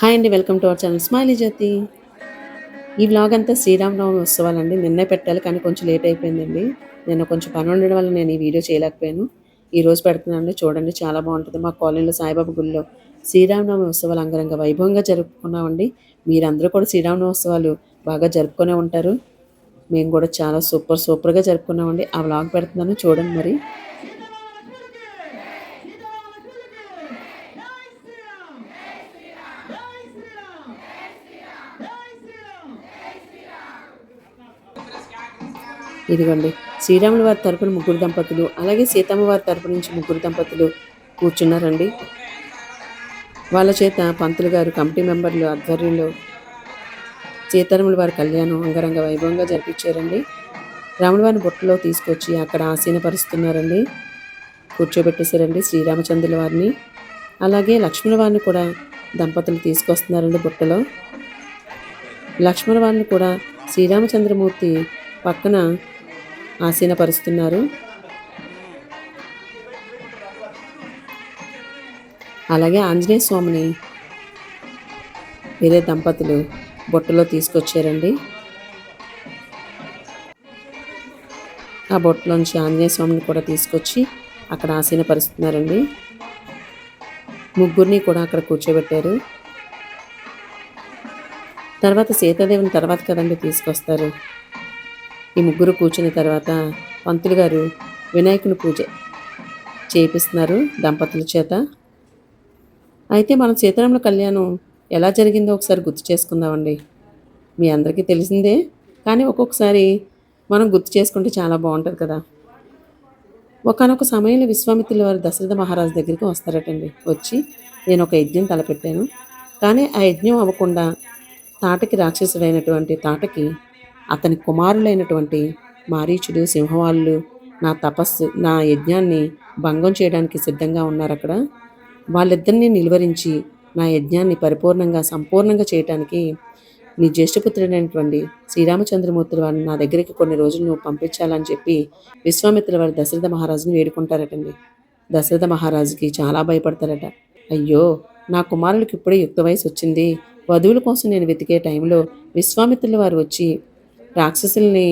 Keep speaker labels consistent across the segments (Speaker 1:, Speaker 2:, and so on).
Speaker 1: Hi అండి welcome to our channel smiley Jyothi. ఈ vlog అంతా శ్రీరామనవమి ఉత్సవాలండి నిన్నే పెట్టాలి కానీ కొంచెం లేట్ అయిపోయిందండి. నేను కొంచెం పని ఉండడం వల్ల నేను ఈ వీడియో చేయలేకపోయాను. ఈ రోజు చూడండి చాలా బాగుంటుంది. మా కాలనీలో సాయిబాబా గుడిలో శ్రీరామనవమి ఉత్సవాలు అంగరంగ వైభవంగా జరుపుకున్నామండి. మీరందరూ కూడా శ్రీరామనవమి ఉత్సవాలు బాగా జరుపుకునే ఉంటారు. మేము కూడా చాలా సూపర్ సూపర్గా జరుపుకున్నామండి. ఆ వ్లాగ్ పెడుతున్నాను. చూడండి మరి. ఇదిగోండి శ్రీరాముల వారి తరపున ముగ్గురు దంపతులు అలాగే సీతమ్మ వారి తరపు నుంచి ముగ్గురు దంపతులు కూర్చున్నారండి. వాళ్ళ చేత పంతులు గారు కమిటీ మెంబర్లు ఆధ్వర్యంలో సీతారాముల వారి కళ్యాణం అంగరంగ వైభవంగా జరిపించారండి. రాముల వారిని బుట్టలో తీసుకొచ్చి అక్కడ ఆసీనపరుస్తున్నారండి. కూర్చోబెట్టేశారండి శ్రీరామచంద్రుల వారిని అలాగే లక్ష్మణ వారిని కూడా దంపతులు తీసుకొస్తున్నారండి బుట్టలో. లక్ష్మణ వారిని కూడా శ్రీరామచంద్రమూర్తి పక్కన ఆసీనపరుస్తున్నారు. అలాగే ఆంజనేయ స్వామిని వేరే దంపతులు బొట్టలో తీసుకొచ్చారండి. ఆ బొట్టలోంచి ఆంజనేయ స్వామిని కూడా తీసుకొచ్చి అక్కడ ఆసీనపరుస్తున్నారండి. ముగ్గురిని కూడా అక్కడ కూర్చోబెట్టారు. తర్వాత సీతాదేవిని తర్వాత కదండి తీసుకొస్తారు. ఈ ముగ్గురు కూర్చున్న తర్వాత పంతులు గారు వినాయకుని పూజ చేపిస్తున్నారు దంపతుల చేత. అయితే మన సీతారాముల కళ్యాణం ఎలా జరిగిందో ఒకసారి గుర్తు చేసుకుందామండి. మీ అందరికీ తెలిసిందే కానీ ఒక్కొక్కసారి మనం గుర్తు చేసుకుంటే చాలా బాగుంటుంది కదా. ఒకనొక సమయంలో విశ్వామిత్రుల వారు దశరథ మహారాజు దగ్గరికి వస్తారటండి. వచ్చి నేను ఒక యజ్ఞం తలపెట్టాను. కానీ ఆ యజ్ఞం అవ్వకుండా తాటకి రాక్షసుడైనటువంటి తాటకి అతని కుమారులైనటువంటి మారీచుడు సింహవాళ్ళు నా తపస్సు నా యజ్ఞాన్ని భంగం చేయడానికి సిద్ధంగా ఉన్నారు అక్కడ. వాళ్ళిద్దరినీ నిలువరించి నా యజ్ఞాన్ని పరిపూర్ణంగా సంపూర్ణంగా చేయటానికి నీ జ్యేష్ఠపుత్రుడైనటువంటి శ్రీరామచంద్రమూర్తులు వారిని నా దగ్గరికి కొన్ని రోజులు నువ్వు పంపించాలని చెప్పి విశ్వామిత్రుల వారి దశరథ మహారాజుని వేడుకుంటారటండి. దశరథ మహారాజుకి చాలా భయపడతారట. అయ్యో నా కుమారుడికి ఇప్పుడే యుక్త వయసు వచ్చింది. వధువుల కోసం నేను వెతికే టైంలో విశ్వామిత్రుల వారు వచ్చి రాక్షసుల్ని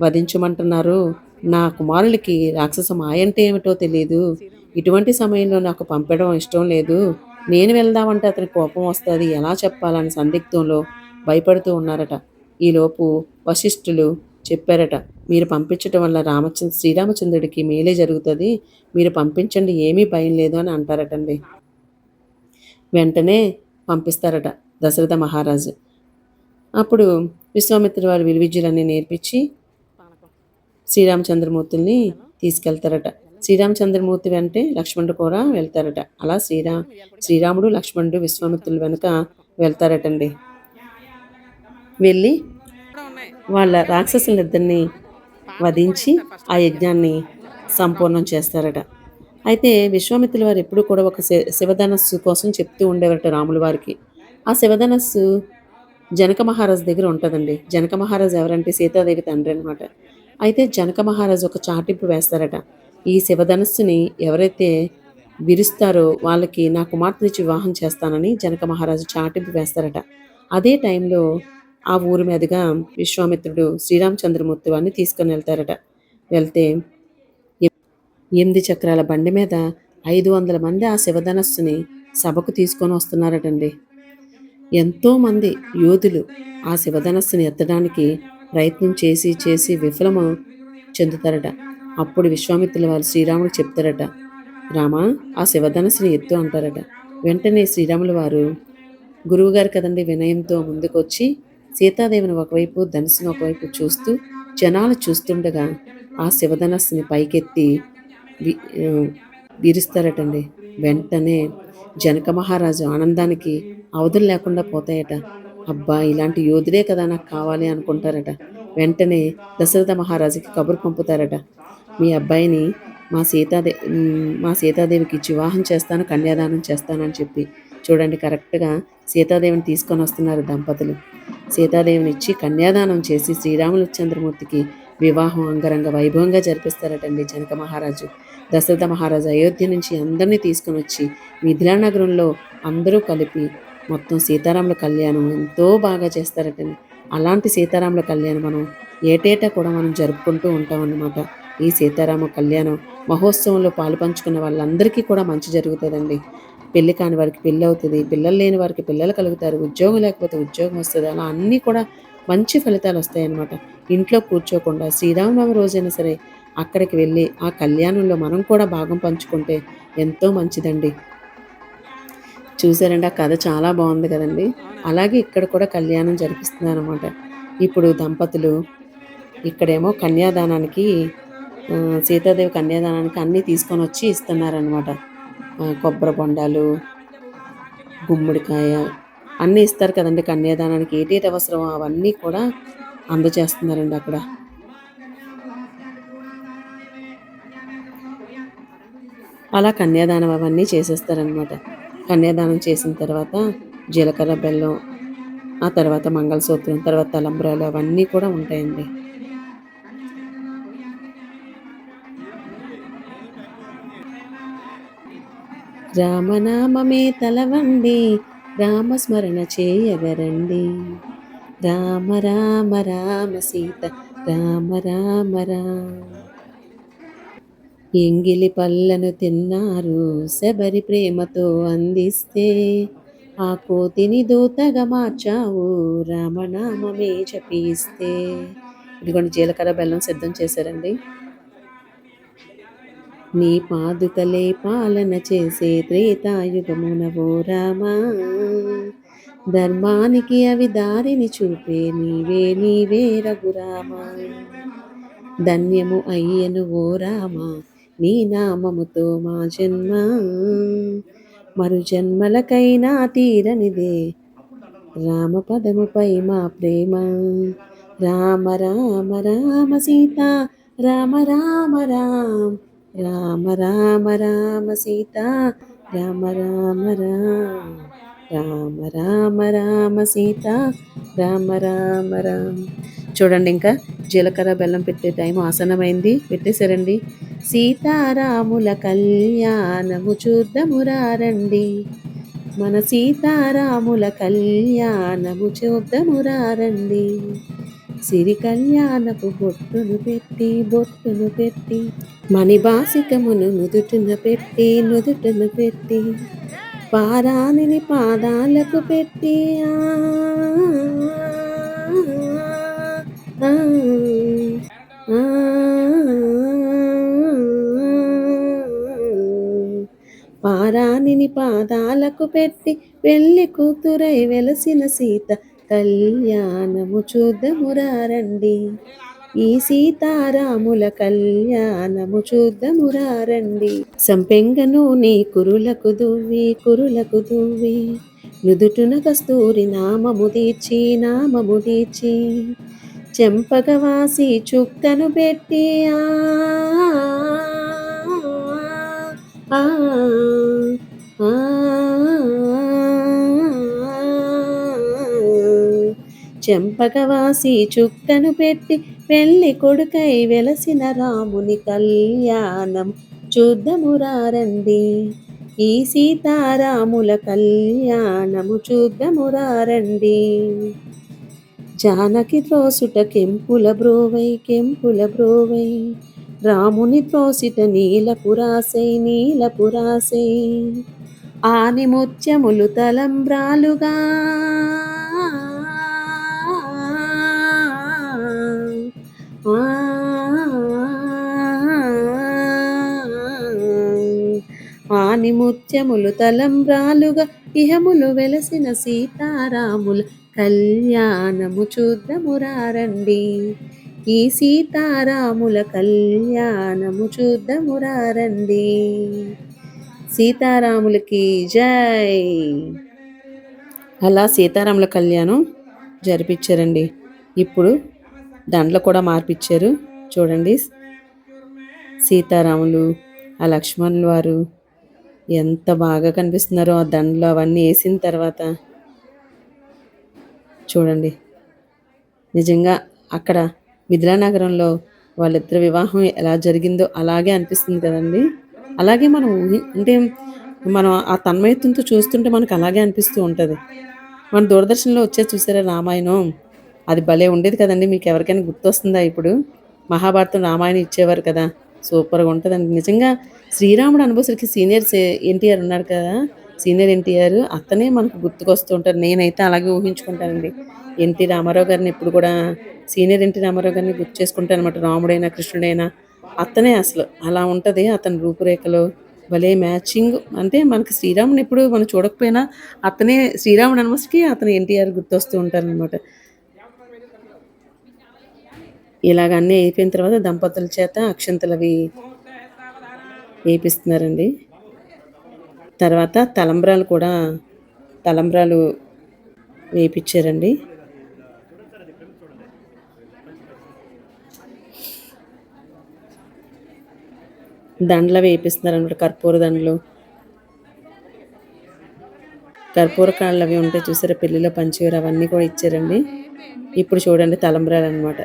Speaker 1: వధించమంటున్నారు. నా కుమారులకి రాక్షస మాయ అంటే ఏమిటో తెలియదు ఇటువంటి సమయంలో నాకు పంపడం ఇష్టం లేదు. నేను వెళ్దామంటే అతని కోపం వస్తుంది. ఎలా చెప్పాలని సందిగ్ధంలో భయపడుతూ ఉన్నారట. ఈలోపు వశిష్ఠులు చెప్పారట మీరు పంపించటం వల్ల రామచంద్ర శ్రీరామచంద్రుడికి మేలే జరుగుతుంది. మీరు పంపించండి ఏమీ భయం లేదు అని అంటారటండి. వెంటనే పంపిస్తారట దశరథ మహారాజు. అప్పుడు విశ్వామిత్రుడు వారి విలువిద్యలన్నీ నేర్పించి శ్రీరామచంద్రమూర్తుల్ని తీసుకెళ్తారట. శ్రీరామచంద్రమూర్తి వెంటే లక్ష్మణుడు కూడా వెళ్తారట. అలా శ్రీరా శ్రీరాముడు లక్ష్మణుడు విశ్వామిత్రులు వెనుక వెళ్తారటండి. వెళ్ళి వాళ్ళ రాక్షసులిద్దరిని వధించి ఆ యజ్ఞాన్ని సంపూర్ణం చేస్తారట. అయితే విశ్వామిత్రుల వారు ఎప్పుడు కూడా ఒక శివధనస్సు కోసం చెప్తూ ఉండేవారట రాముల వారికి. ఆ శివధనస్సు జనక మహారాజు దగ్గర ఉంటుందండి. జనక మహారాజు ఎవరంటే సీతాదేవి తండ్రి అనమాట అయితే జనక మహారాజు ఒక చాటింపు వేస్తారట. ఈ శివధనస్సుని ఎవరైతే విరుస్తారో వాళ్ళకి నా కుమార్తెనిచ్చి వివాహం చేస్తానని జనక మహారాజు చాటింపు వేస్తారట. అదే టైంలో ఆ ఊరి మీదుగా విశ్వామిత్రుడు శ్రీరామచంద్రమూర్తి వారిని తీసుకొని వెళ్తారట. వెళ్తే ఎనిమిది చక్రాల బండి మీద ఐదు వందల మంది ఆ శివధనస్సుని సభకు తీసుకొని వస్తున్నారటండి. ఎంతోమంది యోధులు ఆ శివధనస్సుని ఎత్తడానికి ప్రయత్నం చేసి చేసి విఫలము చెందుతారట. అప్పుడు విశ్వామిత్రుల వారు శ్రీరాముడు చెప్తారట రామా ఆ శివధనస్సుని ఎత్తు అంటారట. వెంటనే శ్రీరాముల వారు గురువుగారు కదండి వినయంతో ముందుకొచ్చి సీతాదేవిని ఒకవైపు ధనుసును ఒకవైపు చూస్తూ జనాలు చూస్తుండగా ఆ శివధనస్సుని పైకెత్తి విరుస్తారటండి. వెంటనే జనక మహారాజు ఆనందానికి అవధులు లేకుండా పోతాయట. అబ్బా ఇలాంటి యోధుడే కదా నాకు కావాలి అనుకుంటారట. వెంటనే దశరథ మహారాజుకి కబురు పంపుతారట. మీ అబ్బాయిని మా సీతాదే మా సీతాదేవికి ఇచ్చి వివాహం చేస్తాను కన్యాదానం చేస్తానని చెప్పి. చూడండి కరెక్ట్గా సీతాదేవిని తీసుకొని వస్తున్నారు దంపతులు. సీతాదేవిని ఇచ్చి కన్యాదానం చేసి శ్రీరాములు చంద్రమూర్తికి వివాహం అంగరంగ వైభవంగా జరిపిస్తారటండి జనక మహారాజు. దశరథ మహారాజు అయోధ్య నుంచి అందరినీ తీసుకొని వచ్చి మిథిలా నగరంలో అందరూ కలిపి మొత్తం సీతారాముల కళ్యాణం ఎంతో బాగా చేస్తారట అలాంటి సీతారాముల కళ్యాణం మనం ఏటేటా కూడా మనం జరుపుకుంటూ ఉంటామన్నమాట ఈ సీతారామ కళ్యాణం మహోత్సవంలో పాలు పంచుకున్న వాళ్ళందరికీ కూడా మంచి జరుగుతుందండి. పెళ్ళి కాని వారికి పెళ్ళి అవుతుంది పిల్లలు లేని వారికి పిల్లలు కలుగుతారు ఉద్యోగం లేకపోతే ఉద్యోగం వస్తుంది అలా అన్నీ కూడా మంచి ఫలితాలు వస్తాయన్నమాట. ఇంట్లో కూర్చోకుండా శ్రీరామనవమి రోజైనా సరే అక్కడికి వెళ్ళి ఆ కళ్యాణంలో మనం కూడా భాగం పంచుకుంటే ఎంతో మంచిదండి. చూసారండి ఆ కథ చాలా బాగుంది కదండి. అలాగే ఇక్కడ కూడా కళ్యాణం జరిపిస్తున్నారు అనమాట ఇప్పుడు దంపతులు ఇక్కడేమో కన్యాదానానికి సీతాదేవి కన్యాదానానికి అన్నీ తీసుకొని వచ్చి ఇస్తున్నారనమాట కొబ్బరి బొండాలు గుమ్మడికాయ అన్నీ ఇస్తారు కదండి కన్యాదానానికి. ఏటేటి అవసరం అవన్నీ కూడా అందజేస్తున్నారండి అక్కడ. అలా కన్యాదానం అవన్నీ చేసేస్తారనమాట కన్యాదానం చేసిన తర్వాత జీలకర్ర బెల్లం ఆ తర్వాత మంగళసూత్రం తర్వాత తలంబ్రాలు అవన్నీ కూడా ఉంటాయండి. రామనామమే తలవండి రామస్మరణ చేయగరండి రామ రామ రామ సీత రామ రామ రామ. ఎంగిలి పళ్ళను తిన్నారు శబరి ప్రేమతో అందిస్తే. ఆ కోతిని దూతగా మార్చావు రామనామమే జపిస్తే ఇదిగోండి జీలకర్ర బెల్లం సిద్ధం చేశారండి. నీ పాదుకలే పాలన చేసే త్రేతాయుగమున ఓ రామా ధర్మానికి అవి దారిని చూపే నీవే నీవే రఘురామా. ధన్యము అయ్యను ఓ రామ. నీ నామముతో మా జన్మ. మరు జన్మలకైనా తీరనిదే. రామపదముపై మా ప్రేమ. రామ రామ రామ సీత. రామ రామ రామ. రామ రామ రామ సీత. రామ రామ రామ. రామ రామ రామ సీత. రామ రామ రామ. చూడండి ఇంకా జీలకర్ర బెల్లం పెట్టే టైం ఆసనమైంది పెట్టేశారండి. సీతారాముల కళ్యాణము చూద్దామురారండి మన సీతారాముల కళ్యాణము చూద్దామురారండి సిరి కళ్యాణపు బొట్టును పెట్టి బొట్టును పెట్టి మణిబాసికమును నుదుటున పెట్టి నుదుటున పెట్టి పారానిని పాదాలకు పెట్టి ఆ, పారానిని పాదాలకు పెట్టి పెళ్ళి కూతురై వెలసిన సీత కళ్యాణము చూద్దామురారండి ఈ సీతారాముల కళ్యాణము చూద్దామురారండి సంపెంగను నీ కురులకు దువ్వి కురులకు దువ్వి. నుదుటున కస్తూరి నామము తీర్చి నామము తీర్చి. చెంపగవాసి చుక్కను పెట్టి ఆ. ఆ, చుక్కను పెట్టి పెళ్ళి కొడుకై వెలసిన రాముని కళ్యాణం చూద్దామురారండి ఈ సీతారాముల కళ్యాణము చూద్దామురారండి జానకి త్రోసుట కెంపుల బ్రోవై కెంపుల బ్రోవై రాముని త్రోసిట నీలపురాసై నీలపురాసై పురాసై ముత్యములు తలంబ్రాలుగా ఆనిముత్యములు తలంబ్రాలుగా ఇహములు వెలసిన సీతారాముల కళ్యాణము చూద్దామురారండి ఈ సీతారాముల కళ్యాణము చూద్దామురారండి సీతారాములకి జై. అలా సీతారాముల కళ్యాణం జరిపించారండి ఇప్పుడు దండలు కూడా మార్పిచ్చారు. చూడండి. సీతారాములు ఆ లక్ష్మణుల వారు ఎంత బాగా కనిపిస్తున్నారో ఆ దండలు అవన్నీ వేసిన తర్వాత. చూడండి. నిజంగా అక్కడ మిథిలానగరంలో వాళ్ళిద్దరి వివాహం ఎలా జరిగిందో అలాగే అనిపిస్తుంది కదండి. అలాగే మనం ఊహి అంటే మనం ఆ తన్మయత్వంతో చూస్తుంటే మనకు అలాగే అనిపిస్తూ ఉంటుంది. మన దూరదర్శన్లో వచ్చే చూసారా రామాయణం? అది భలే ఉండేది కదండి. మీకు ఎవరికైనా గుర్తొస్తుందా ఇప్పుడు? మహాభారతం రామాయణం ఇచ్చేవారు కదా. సూపర్గా ఉంటుందండి. నిజంగా శ్రీరాముడు అనుభవసరికి సీనియర్ ఎన్టీఆర్ ఉన్నారు కదా. సీనియర్ ఎన్టీఆర్ అతనే మనకు గుర్తుకొస్తూ ఉంటారు. నేనైతే అలాగే ఊహించుకుంటానండి. ఎన్టీ రామారావు గారిని ఎప్పుడు కూడా సీనియర్ ఎన్టీ రామారావు గారిని గుర్తు చేసుకుంటాను అనమాట. రాముడైనా కృష్ణుడైనా. అతనే అసలు. అలా ఉంటుంది అతని రూపురేఖలు. భలే మ్యాచింగ్. అంటే మనకి శ్రీరాముని ఎప్పుడు మనం చూడకపోయినా అతనే శ్రీరాముడు అనమస్కి అతను ఎన్టీఆర్ గుర్తొస్తూ ఉంటారనమాట ఇలాగ అన్నీ అయిపోయిన తర్వాత దంపతుల చేత అక్షంతలు అవి వేపిస్తున్నారండి. తర్వాత తలంబ్రాలు కూడా తలంబ్రాలు వేయించారండి దండలు వేపిస్తున్నారు అనమాట కర్పూర దండలు. కర్పూర కాళ్ళు అవి ఉంటాయి చూసారా పెళ్ళిలో పంచవేరు అవన్నీ కూడా ఇచ్చారండి. ఇప్పుడు చూడండి తలంబ్రాలు అనమాట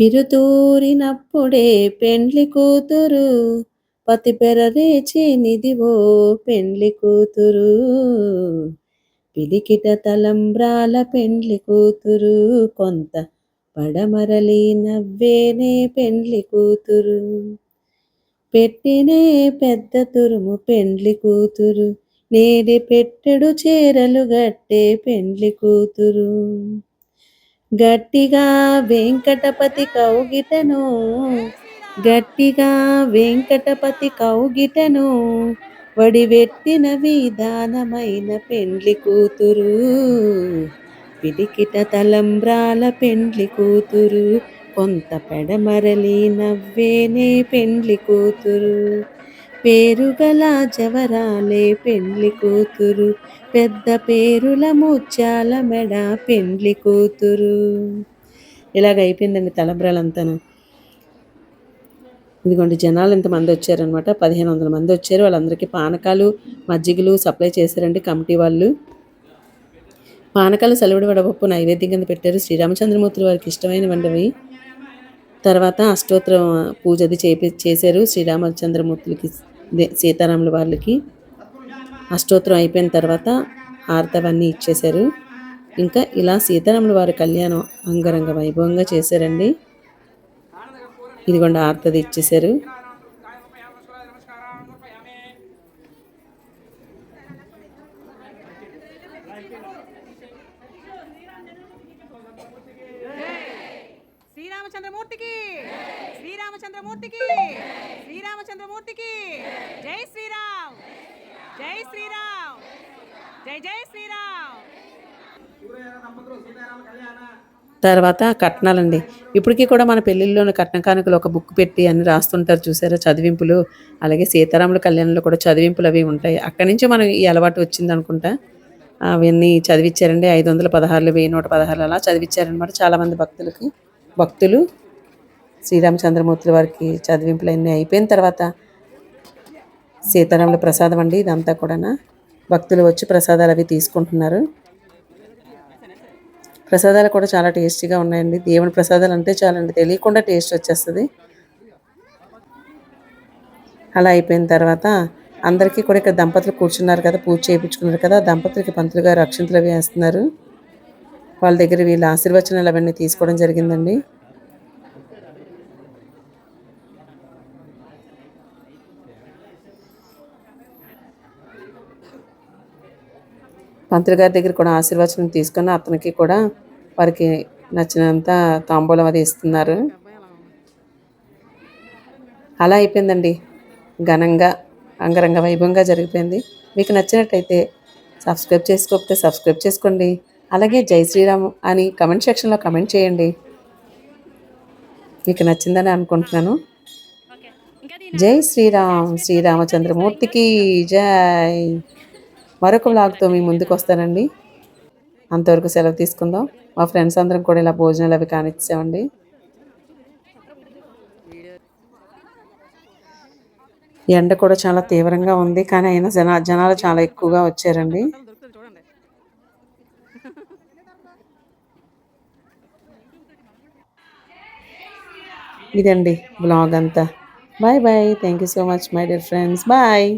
Speaker 1: పిరుతూరినప్పుడే పెండ్లి కూతురు. పతి పెరరేచి నిదివో పెండ్లి కూతురు. పిలికిట తలంబ్రాల పెండ్లి కూతురు. కొంత పడమరలి నవ్వేనే పెండ్లి కూతురు. పెట్టినే పెద్ద తురుము పెండ్లి కూతురు. నేడి పెట్టెడు చీరలు గట్టే పెండ్లి కూతురు. గట్టిగా వెంకటపతి కౌగిటను గట్టిగా వెంకటపతి కౌగిటను వడివెట్టిన విధానమైన పెండ్లి కూతురు పిడికిట తలంబ్రాల పెండ్లి కూతురు కొంత పెడమరలి నవ్వేనే పెండ్లి కూతురు. పేరుగల జవరాలే పెండ్లి కూతురు. పెద్ద పేరుల ముత్యాల మెడ పెండ్లి కూతురు. ఇలాగ అయిపోయిందండి తలంబ్రాలంతాను. ఇదిగోండి జనాలు ఎంతమంది వచ్చారనమాట. పదిహేను వందల మంది వచ్చారు. వాళ్ళందరికీ పానకాలు మజ్జిగలు సప్లై చేశారండి కమిటీ వాళ్ళు. పానకాలు సెలవుడు వడపప్పు నైవేద్యం కింద పెట్టారు. శ్రీరామచంద్రమూర్తి వారికి ఇష్టమైనవండివి. తర్వాత అష్టోత్తరం పూజ అది చేపి చేశారు. శ్రీరామచంద్రమూర్తులకి సీతారాముల వాళ్ళకి. అష్టోత్తరం అయిపోయిన తర్వాత హారతవన్నీ ఇచ్చేశారు. ఇంకా ఇలా సీతారాముల వారి కళ్యాణం అంగరంగ వైభవంగా చేశారండి. ఇదిగోండి ఆర్తది ఇచ్చేశారు.
Speaker 2: శ్రీరామచంద్రమూర్తికి! శ్రీరామచంద్రమూర్తికి శ్రీరామచంద్రమూర్తికి. జై శ్రీరామ్. జై శ్రీరామ్. జై జై శ్రీరామ్.
Speaker 1: తర్వాత కట్నాలండి. ఇప్పటికీ కూడా మన పెళ్ళిళ్ళలోని కట్న కానుకలు ఒక బుక్ పెట్టి అన్ని రాస్తుంటారు చూసారా? చదివింపులు అలాగే సీతారాముల కళ్యాణంలో కూడా చదివింపులు అవి ఉంటాయి. అక్కడి నుంచి మనం ఈ అలవాటు వచ్చింది అనుకుంటా. అవన్నీ చదివించారండి ఐదు వందల పదహారులు వెయ్యి నూట పదహారులు అలా చదివించారనమాట చాలామంది భక్తులకి. భక్తులు శ్రీరామచంద్రమూర్తి వారికి చదివింపులు అన్నీ అయిపోయిన తర్వాత సీతారాముల ప్రసాదం అండి ఇదంతా కూడా భక్తులు వచ్చి ప్రసాదాలు అవి తీసుకుంటున్నారు. ప్రసాదాలు కూడా చాలా టేస్టీగా ఉన్నాయండి. దేవుని ప్రసాదాలు అంటే చాలండి తెలియకుండా టేస్ట్ వచ్చేస్తుంది. అలా అయిపోయిన తర్వాత అందరికీ కూడా ఇక్కడ దంపతులు కూర్చున్నారు కదా పూజ చేయించుకున్నారు కదా దంపతులకి పంతులు గారు అక్షంతలు వేస్తున్నారు. వాళ్ళ దగ్గర వీళ్ళ ఆశీర్వచనాలు అవన్నీ తీసుకోవడం జరిగిందండి. పంతులు గారి దగ్గర కూడా ఆశీర్వచనం తీసుకొని అతనికి కూడా వారికి నచ్చినంత తాంబూలం అది ఇస్తున్నారు. అలా అయిపోయిందండి. ఘనంగా అంగరంగ వైభవంగా జరిగిపోయింది. మీకు నచ్చినట్టయితే సబ్స్క్రైబ్ చేసుకోకపోతే సబ్స్క్రైబ్ చేసుకోండి. అలాగే జై శ్రీరామ్ అని కమెంట్ సెక్షన్లో కమెంట్ చేయండి. మీకు నచ్చిందని అనుకుంటున్నాను. జై శ్రీరామ్ శ్రీరామచంద్రమూర్తికి జై. మరొక వ్లాగ్తో మీ ముందుకు వస్తానండి. అంతవరకు సెలవు తీసుకుందాం. మా ఫ్రెండ్స్ అందరం కూడా ఇలా భోజనాలు అవి కానిచ్చామండి ఎండ కూడా చాలా తీవ్రంగా ఉంది. కానీ అయినా జన జనాలు చాలా ఎక్కువగా వచ్చారండి. ఇదండి బ్లాగ్ అంతా. Bye bye thank you so much my dear friends bye